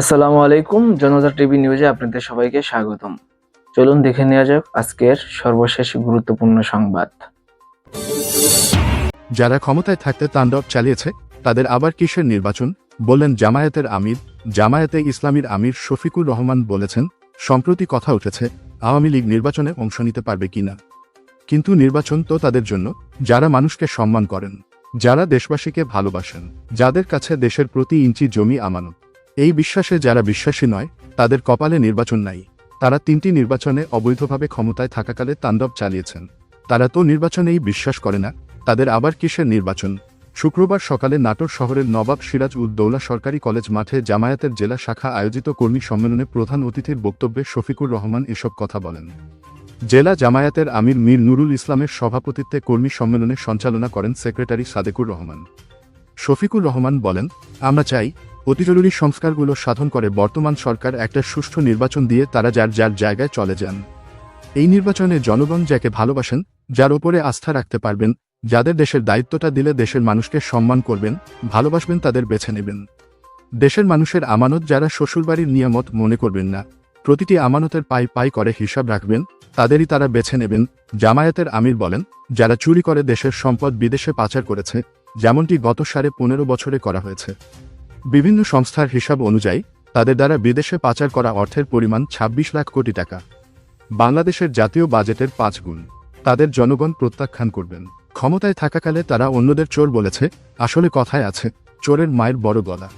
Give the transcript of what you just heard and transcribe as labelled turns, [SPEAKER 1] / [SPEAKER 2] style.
[SPEAKER 1] আসসালামু আলাইকুম, জনতা টিভি নিউজে আপনাদের সবাইকে স্বাগতম। চলুন দেখে নেওয়া যাক আজকের সর্বশেষ গুরুত্বপূর্ণ সংবাদ।
[SPEAKER 2] যারা ক্ষমতায় থাকতে তাণ্ডব চালিয়েছে, তাদের আবার কিসের নির্বাচন? বললেন জামায়াতের আমির। জামায়াতে ইসলামীর আমির শফিকুর রহমান বলেছেন, সম্প্রতি কথা উঠেছে, আওয়ামী লীগ নির্বাচনে অংশ নিতে পারবে কিনা। কিন্তু নির্বাচন তো তাদের জন্য, যারা মানুষকে সম্মান করেন, যারা দেশবাসীকে ভালোবাসেন, যাদের কাছে দেশের প্রতি ইঞ্চি জমি আমানত। এই বিশ্বাসে যারা বিশ্বাসী নয়, তাদের কপালে নির্বাচন নাই। তারা তিনটি নির্বাচনে অবৈধভাবে ক্ষমতায় থাকাকালে তাণ্ডব চালিয়েছেন। তারা তো নির্বাচনেই বিশ্বাস করে না, তাদের আবার কিসের নির্বাচন? শুক্রবার সকালে নাটোর শহরের নবাব সিরাজ উদ্দৌলা সরকারি কলেজ মাঠে জামায়াতের জেলা শাখা আয়োজিত কর্মী সম্মেলনে প্রধান অতিথির বক্তব্যে শফিকুর রহমান এসব কথা বলেন। জেলা জামায়াতের আমির মীর নুরুল ইসলামের সভাপতিত্বে কর্মী সম্মেলনে সঞ্চালনা করেন সেক্রেটারি সাদেকুর রহমান। শফিকুর রহমান বলেন, আমরা চাই অতি জরুরি সংস্কারগুলো সাধন করে বর্তমান সরকার একটা সুষ্ঠু নির্বাচন দিয়ে তারা যার যার জায়গায় চলে যান। এই নির্বাচনে জনগণ যাকে ভালোবাসেন, যার ওপরে আস্থা রাখতে পারবেন, যাদের দেশের দায়িত্বটা দিলে দেশের মানুষকে সম্মান করবেন, ভালোবাসবেন তাদের বেছে নেবেন। দেশের মানুষের আমানত যারা শ্বশুরবাড়ির নিয়ামত মনে করবেন না, প্রতিটি আমানতের পাই পাই করে হিসাব রাখবেন, তাদেরই তারা বেছে নেবেন, জামায়াতের আমির বলেন, যারা চুরি করে দেশের সম্পদ বিদেশে পাচার করেছে, যেমনটি গত সাড়ে পনেরো বছরে করা হয়েছে। বিভিন্ন সংস্থার হিসাব অনুযায়ী, তাদের দ্বারা বিদেশে পাচার করা অর্থের পরিমাণ ২৬ লাখ কোটি টাকা। বাংলাদেশের জাতীয় বাজেটের পাঁচ গুণ। তাদের জনগণ প্রত্যাখ্যান করবেন। ক্ষমতায় থাকাকালে তারা অন্যদের চোর বলেছে, আসলে কথায় আছে, চোরের মায়ের বড় গলা।